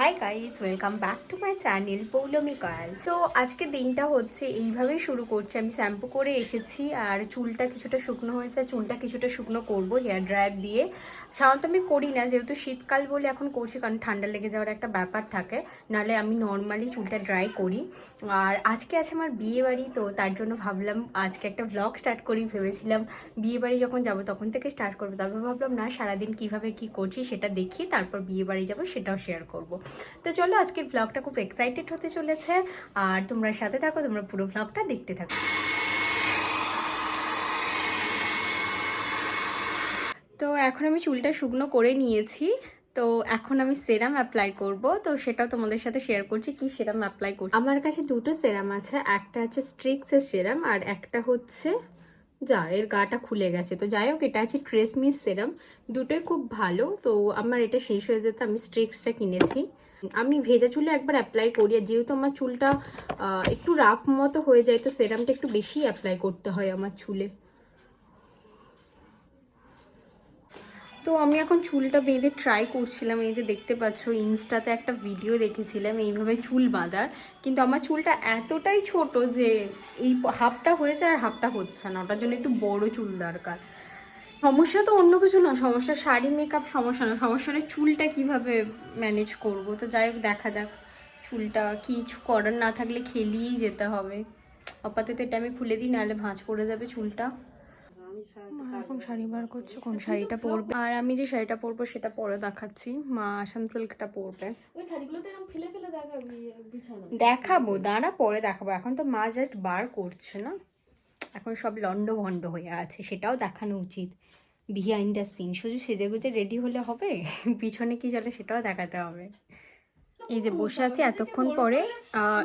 Hi guys welcome back to my channel Poulami Koyal তো আজকে দিনটা হচ্ছে এইভাবেই শুরু করছে। আমি শ্যাম্পু করে এসেছি আর চুলটা কিছুটা শুকনো হয়েছে চুলটা কিছুটা শুকনো করব হেয়ার ড্রায়ার দিয়ে। সাধারণত আমি করি না, যেহেতু শীতকাল বলে এখন করছি, কারণ ঠান্ডা লেগে যাওয়ার একটা ব্যাপার থাকে। নাহলে আমি নর্মালি চুলটা ড্রাই করি। আর আজকে আছে আমার বিয়ে বাড়ি তো তার জন্য ভাবলাম আজকে একটা ব্লগ স্টার্ট করি, ভেবেছিলাম বিয়ে বাড়ি যখন যাব তখন থেকে স্টার্ট করব। তারপর ভাবলাম, না, সারাদিন কীভাবে কি করছি সেটা দেখি, তারপর বিয়ে বাড়ি যাব, সেটাও শেয়ার করব। তো চলো, আজকের ব্লগটা খুব এক্সাইটেড হতে চলেছে। আর তোমরা সাথে থাকো, তোমরা পুরো ব্লগটা দেখতে থাকো। তো এখন আমি চুলটা শুকনো করে নিয়েছি। তো এখন আমি সেরাম অ্যাপ্লাই করব। তো সেটাও তোমাদের সাথে শেয়ার করছি, কি সেরাম অ্যাপ্লাই করছি। আমার কাছে দুটো সেরাম আছে, একটা আছে স্ট্রিক্সের সেরাম আর একটা হচ্ছে যা, এর গাটা খুলে গেছে। তো যাই হোক, এটা আছে ট্রেসমিস সেরাম। দুটোই খুব ভালো। তো আমার এটা শেষ হয়ে যেতে আমি স্ট্রিক্সটা কিনেছি। আমি ভেজা চুলে একবার অ্যাপ্লাই করি আর যেহেতু আমার চুলটা একটু রাফ মতো হয়ে যায়, তো সেরামটা একটু বেশি অ্যাপ্লাই করতে হয় আমার চুলে। তো আমি এখন চুলটা বেঁধে ট্রাই করছিলাম, এই যে দেখতে পাচ্ছ, ইনস্টাতে একটা ভিডিও দেখেছিলাম, এইভাবে চুল বাঁধার। কিন্তু আমার চুলটা এতটাই ছোট যে এই হাফটা হয়েছে আর হাফটা হচ্ছে না, ওটার জন্য একটু বড় চুল দরকার। সমস্যা তো অন্য কিছু না, সমস্যা শাড়ি মেকআপ সমস্যা না সমস্যাটা চুলটা কীভাবে ম্যানেজ করব? তো যাই হোক, দেখা যাক চুলটা কিছু করার না থাকলে খেলিয়েই যেতে হবে। আপাতত এটা আমি খুলে দিই, নাহলে ভাঁজ পড়ে যাবে চুলটা। মা এখন শাড়ি বার করছে কোন শাড়িটা পরবে? আর আমি যে শাড়িটা পরবো সেটা পরে দেখাচ্ছি। মা আসাম সিল্কটা পরবে। ওই শাড়িগুলোতে এরকম ফেলে ফেলে দেখাবি বিছানা। দেখাবো দাঁড়া পরে দেখাবো। এখন তো মা জাস্ট বার করছে না। এখন সব লন্ড ভন্ড হয়ে আছে সেটাও দেখানো উচিত। বিহাইন্ড দ্য সিন শুধু সেজে গুজে রেডি হলে হবে? পিছনে কি চলে সেটাও দেখাতে হবে। এই যে বসে আছি, এতক্ষণ পরে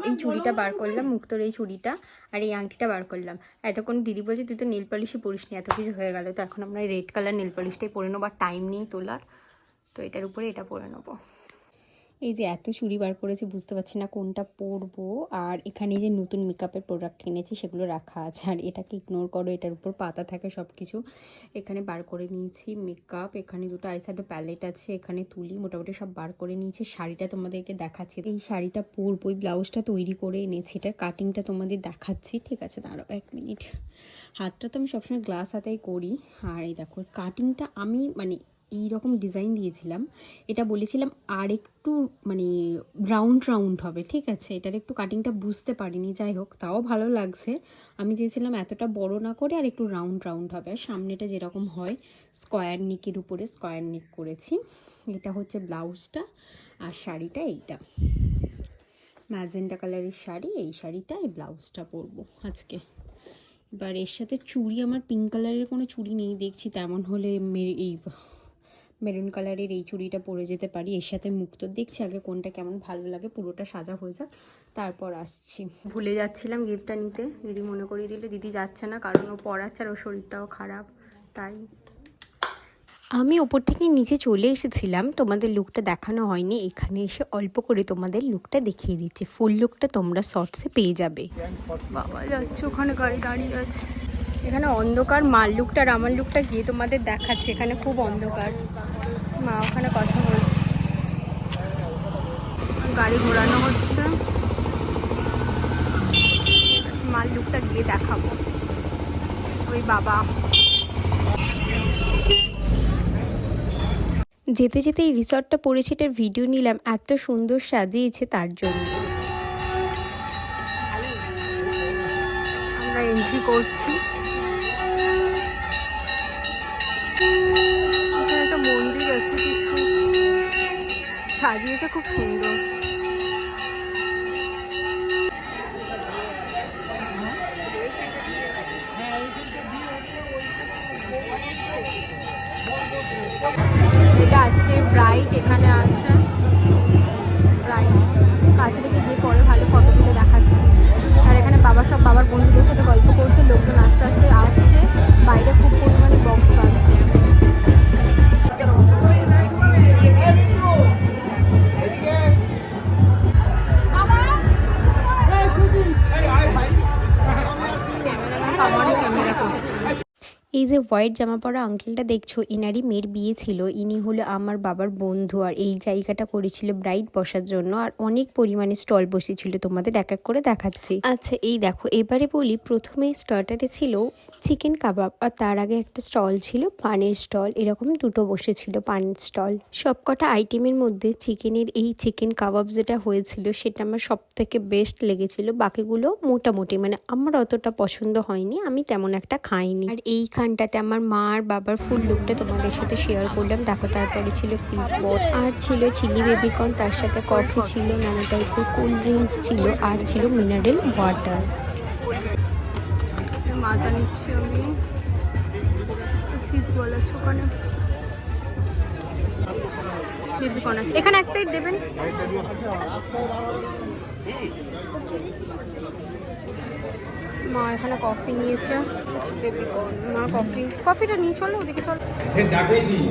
এই চুড়িটা বার করলাম, মুক্তর এই চুড়িটা আর এই আংটিটা বার করলাম। এতক্ষণ দিদি বলছে, তুই তো নীল পলিশই পরিস নি এত কিছু হয়ে গেল। তো এখন আমরা রেড কালার নীল পলিশটাই পরে নেব, আর টাইম নেই তোলার। তো এটার উপরে এটা পরে নেব। এই যে এত চুড়ি বার করেছি বুঝতে পারছি না কোনটা পরবো। আর এখানে যে নতুন মেকআপের প্রোডাক্ট কিনেছি, সেগুলো রাখা আছে। আর এটাকে ইগনোর করো, এটার উপর পাতা থাকে সব কিছু এখানে বার করে নিয়েছি মেকআপ এখানে দুটো আইশ্যাডো প্যালেট আছে, এখানে তুলি, মোটামুটি সব বার করে নিয়েছি। শাড়িটা তোমাদেরকে দেখাচ্ছি। এই শাড়িটা পরবো, এই ব্লাউজটা তৈরি করে এনেছি এটার কাটিংটা তোমাদের দেখাচ্ছি। ঠিক আছে, দাঁড়াও এক মিনিট হাতটা তো আমি সবসময় গ্লাস হাতেই করি। আর এই দেখো কাটিংটা আমি মানে এই রকম ডিজাইন দিয়েছিলাম। এটা বলেছিলাম আর একটু মানে রাউন্ড রাউন্ড হবে, ঠিক আছে? এটার একটু কাটিংটা বুঝতে পারিনি, যাই হোক, তাও ভালো লাগছে। আমি চেয়েছিলাম এতটা বড় না করে আর একটু রাউন্ড রাউন্ড হবে। আর সামনেটা যেরকম হয় স্কোয়ার নিকের উপরে স্কোয়ার নিক করেছি। এটা হচ্ছে ব্লাউজটা আর শাড়িটা এইটা। ম্যাজেন্টা কালারের শাড়ি, এই শাড়িটা, এই ব্লাউজটা পরবো আজকে। এবার এর সাথে চুড়ি, আমার পিঙ্ক কালারের কোনো চুড়ি নেই, দেখছি তেমন হলে এই মেরুন কালারের এই চুড়িটা পরে যেতে পারি। এর সাথে মুক্ত দেখছি আগে কোনটা কেমন ভালো লাগে পুরোটা সাজা হয়ে যাক। তারপর আসছি। ভুলে যাচ্ছিলাম গিফটটা নিতে। দিদি মনে করিয়ে দিলে দিদি যাচ্ছে না কারণ ও পড়াচ্ছে আর ওর শরীরটাও খারাপ তাই। আমি ওপর থেকে নিচে চলে এসেছিলাম তোমাদের লুকটা দেখানো হয়নি। এখানে এসে অল্প করে তোমাদের লুকটা দেখিয়ে দিচ্ছি। ফুল লুকটা তোমরা শর্টসে পেয়ে যাবে। বাবা যাচ্ছে ওখানে গাড়ি দাঁড়িয়ে আছে। এখানে অন্ধকার মাল লুকটা আর আমার লুকটা গিয়ে তোমাদের দেখাচ্ছে। এখানে খুব অন্ধকার। মা ওখানে কথা বলছে। গাড়ি ঘোরানো হচ্ছে। মাল লুকটা গিয়ে দেখাবো। ওই বাবা। যেতে যেতে এই রিসর্টটা পড়েছে এটার ভিডিও নিলাম। এত সুন্দর সাজিয়েছে তার জন্য। আমরা এন্ট্রি করছি। সাজিয়েছে খুব সুন্দর। এটা আজকে ব্রাইট এখানে আছে। এই যে হোয়াইট জামা পরা আঙ্কেলটা দেখছ, ইনারই মেয়ের বিয়ে ছিল। ইনি হলো আমার বাবার বন্ধু। আর এই জায়গাটা করেছিল ব্রাইড বসার জন্য। আর অনেক পরিমাণে স্টল বসেছিল। তোমাদের এক এক করে দেখাচ্ছি। আচ্ছা এই দেখো, এবারে বলি, প্রথমে স্টার্টারে ছিল চিকেন কাবাব আর তার আগে একটা স্টল ছিল, পানের স্টল এরকম দুটো বসেছিল পানের স্টল সবকটা আইটেমের মধ্যে চিকেনের এই চিকেন কাবাব যেটা হয়েছিল, সেটা আমার সব থেকে বেস্ট লেগেছিল। বাকিগুলো মোটামুটি মানে আমার অতটা পছন্দ হয়নি। আমি তেমন একটা খাইনি। আর এইখানটাতে আমার মা আর বাবার ফুল লুকটা তোমাদের সাথে শেয়ার করলাম। দেখো, তারপরে ছিল ফিস বল আর ছিল চিলি বেবিকর্ন তার সাথে কফি ছিল, নানা টাইপের কোল্ড ড্রিঙ্কস ছিল, আর ছিল মিনারেল ওয়াটার এখানে একটাই দেবেন? মা এখানে কফি নিয়েছে। বেবিকর্ন মা কফি কফিটা নিয়ে চলো ওদিকে চলো। সে যাকেই দিই।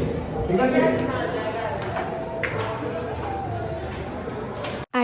ঠিক আছে?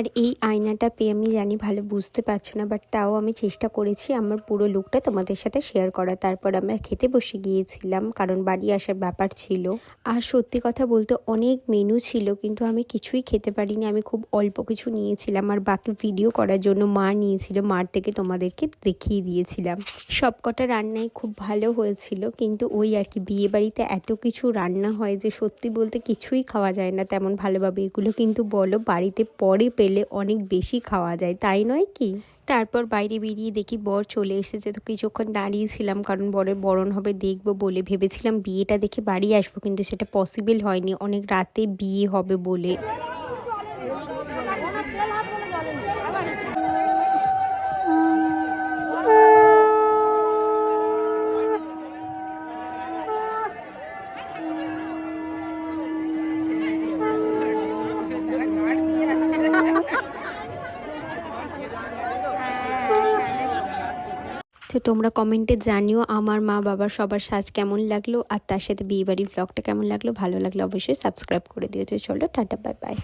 আর এই আয়নাটা পেয়ে আমি জানি ভালো বুঝতে পারছ না বাট তাও আমি চেষ্টা করেছি আমার পুরো লুকটা তোমাদের সাথে শেয়ার করা তারপর আমরা খেতে বসে গিয়েছিলাম, কারণ বাড়ি আসার ব্যাপার ছিল। আর সত্যি কথা বলতে অনেক মেনু ছিল, কিন্তু আমি কিছুই খেতে পারিনি। আমি খুব অল্প কিছু নিয়েছিলাম আর বাকি ভিডিও করার জন্য মা নিয়েছিল, মার থেকে তোমাদেরকে দেখিয়ে দিয়েছিলাম। সবকটা রান্নাই খুব ভালো হয়েছিল, কিন্তু ওই আর কি বিয়ে বাড়িতে এত কিছু রান্না হয় যে সত্যি বলতে কিছুই খাওয়া যায় না তেমন ভালোভাবে। এগুলো কিন্তু বলো বাড়িতে পরে পেলে অনেক বেশি খাওয়া যায়, তাই নয় কি? তারপর বাইরে বেরিয়ে দেখি বর চলে এসেছে। তো কিছুক্ষণ দাঁড়িয়েছিলাম কারণ বরের বরণ হবে দেখব বলে ভেবেছিলাম বিয়েটা দেখে বাড়ি আসব, কিন্তু সেটা পসিবল হয়নি। অনেক রাতে বিয়ে হবে বলে। তো তোমরা কমেন্টে জানিও আমার মা বাবার সবার সাজ কেমন লাগল আর তার সাথে বিয়েবাড়ির ব্লগটা কেমন লাগল, ভালো লাগল অবশ্যই সাবস্ক্রাইব করে দিয়েছে চলো, টাটা বাই বাই